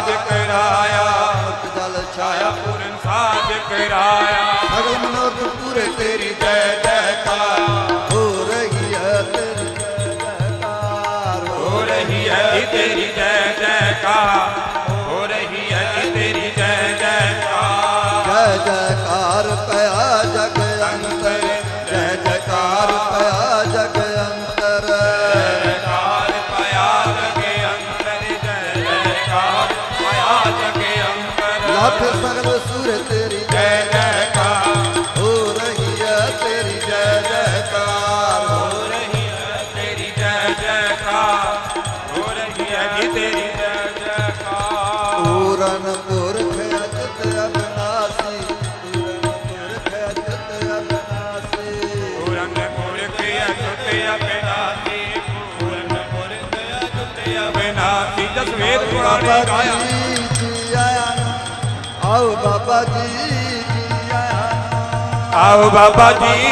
ਸਾਜ ਕਰਾਇਆ ਜਲ ਛਾਇਆ ਪੂਰਨ ਸਾਜ ਕਰਾਇਆ। ਸਗਲ ਮਨੋਰਥ ਪੂਰੇ ਤੇਰੀ ਜੈ ਜੈਕਾਰ। ਹੋ ਰਹੀ ਹੈ ਤੇਰੀ ਜੈਕਾਰ। ਹੋ ਰਹੀ ਹੈ ਤੇਰੀ ਜੈ ਜੈਕਾਰ। ਹੋ ਰਹੀ ਹੈ ਤੇਰੀ ਜੈ ਜੈਕਾਰ। ਜੈ ਜੈਕਾਰ ਪਿਆ ਜਗ ਅੰਤਰ। ਜੈ ਜੈਕਾਰ ਵੇਦ ਪੁਰਾਣੇ ਬਾਬਾ ਗਾਇਆ ਜੀ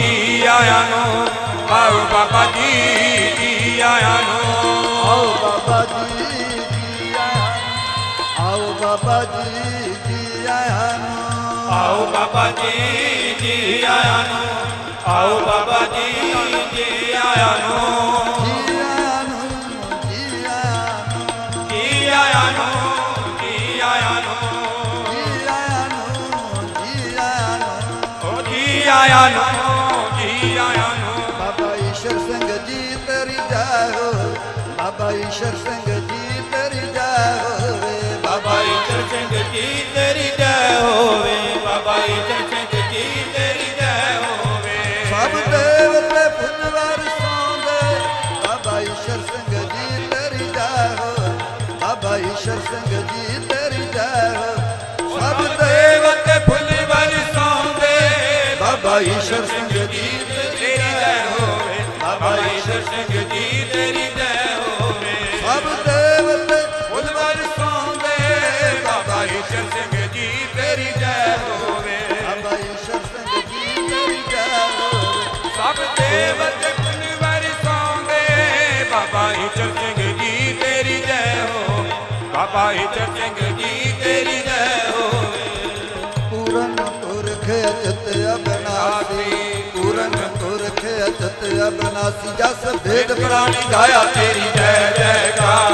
ਜੀ ਆਇਆ ਨੂੰ। ਆਓ ਬਾਬਾ ਜੀ ਜੀ ਆਇਆ ਨੂੰ। ਆਓ ਬਾਬਾ ਜੀ ਜੀ ਆਇਆਂ ਨੂੰ ਆਓ ਬਾਬਾ ਜੀ ਜੀ ਆਇਆਂ ਨੂੰ ਆਓ ਬਾਬਾ ਜੀ ਜੀ ਆਇਆ ਨੂੰ। ਆਓ ਆਇਆਂ ਨੂੰ ਜੀ ਆਇਆਂ ਨੂੰ ਬਾਬਾ ਈਸ਼ਰ ਸਿੰਘ ਜੀ ਤੇਰੀ ਜੈ ਹੋ ਬਾਬਾ ਈਸ਼ਰ ਸਿੰਘ ਜੀ ਤੇਰੀ ਜੈ ਹੋਵੇ। ਬਾਬਾ ਈਸ਼ਰ ਸਿੰਘ ਜੀ ਤੇਰੀ ਜੈ ਹੋਵੇ ਬਾਬਾ ਈਸ਼ਰ ਸਿੰਘ ਜੀ ਤੇਰੀ ਜੈ ਹੋਵੇ। ਸਭ ਦੇਵਤੇ ਫੁੱਲ ਵਰਸਾਉਂਦੇ ਬਾਬਾ ਈਸ਼ਰ ਸਿੰਘ ਜੀ ਤੇਰੀ ਜੈ ਹੋ ਬਾਬਾ ਈਸ਼ਰ ਸਿੰਘ ਜੀ ਤੇਰੀ ਜੈ ਬਾਬਾ ਈਸ਼ਰ ਸਿੰਘ ਜੀ ਤੇਰੀ ਜੈ ਹੋਵੇ ਬਾਬਾ ਈਸ਼ਰ ਸਿੰਘ ਜੀ ਤੇਰੀ ਜੈ ਹੋਵੇ ਸਭ ਦੇਵਤੇ ਫੁੱਲ ਵਰਸਾਉਂਦੇ ਬਾਬਾ ਈਸ਼ਰ ਸਿੰਘ ਜੀ ਤੇਰੀ ਜੈ ਹੋਵੇ ਬਾਬਾ ਈਸ਼ਰ ਸਿੰਘ ਜੀ ਤੇਰੀ ਜੈ ਹੋਵੇ ਸਭ ਦੇਵਤੇ ਫੁੱਲ ਵਰਸਾਉਂਦੇ ਬਾਬਾ ਈਸ਼ਰ ਸਿੰਘ ਜੀ ਤੇਰੀ ਜੈ ਹੋਵੇ ਬਾਬਾ ਪੁਰਖ ਅਚਤ ਅਬਨਾਸੀ ਪੂਰਨ ਪੁਰਖ ਅਚਤ ਅਬਨਾਸੀ ਜਸ ਭੇਦ ਪ੍ਰਾਣੀ ਗਾਇਆ ਤੇਰੀ ਜੈ ਜੈਕਾਰ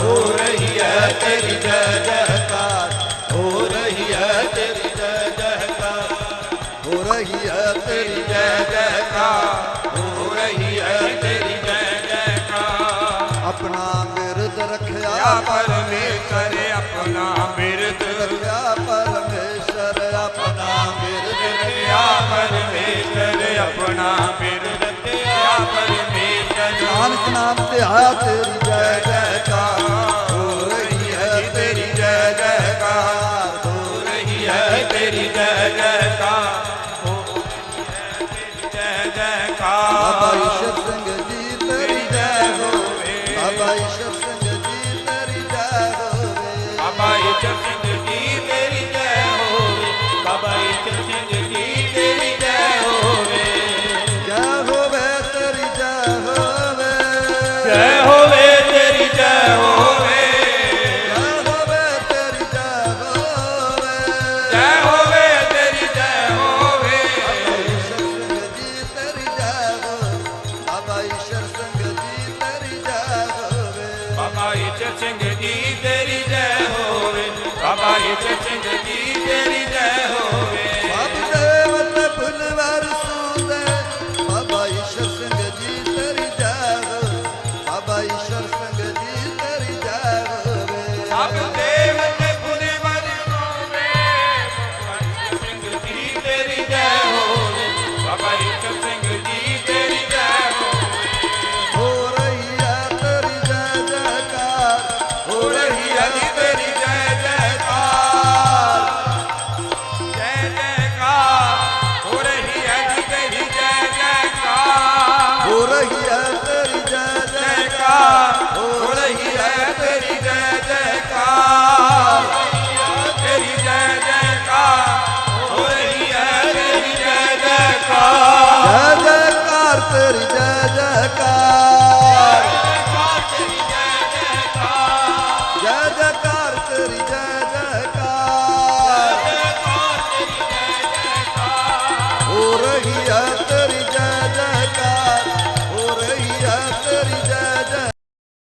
ਹੋ ਰਹੀ ਹੈ ਤੇਰੀ ਜੈ ਜੈਕਾਰ ਹੋ ਰਹੀ ਹੈ ਤੇਰੀ ਜੈ ਜੈਕਾਰ ਹੋ ਰਹੀ ਹੈ ਤੇਰੀ ਜੈ ਜੈਕਾਰ ਹੋ ਰਹੀ ਹੈ ਤੇਰੀ ਜੈ ਜੈਕਾਰ। ਆਪਣਾ ਬਿਰਦ ਰੱਖਿਆ ਪਰਮੇਸ਼ਰ ਆਪਣਾ ਆਇਆ ਤੇਰੀ ਜੈ ਜੈਕਾਰ। ਹੋ ਰਹੀ ਹੈ ਤੇਰੀ ਜੈ ਜੈਕਾਰ। ਹੋ ਰਹੀ ਹੈ ਤੇਰੀ ਜੈ ਜੈਕਾਰ। ਹੋ ਜੈ ਜੈਕਾਰ। ਬਾਬਾ ਈਸ਼ਰ ਸਿੰਘ ਜੀ ਤੇਰੀ ਜੈ ਹੋਵੇ ਬਾਬਾ ਈਸ਼ਰ ਸਿੰਘ زادت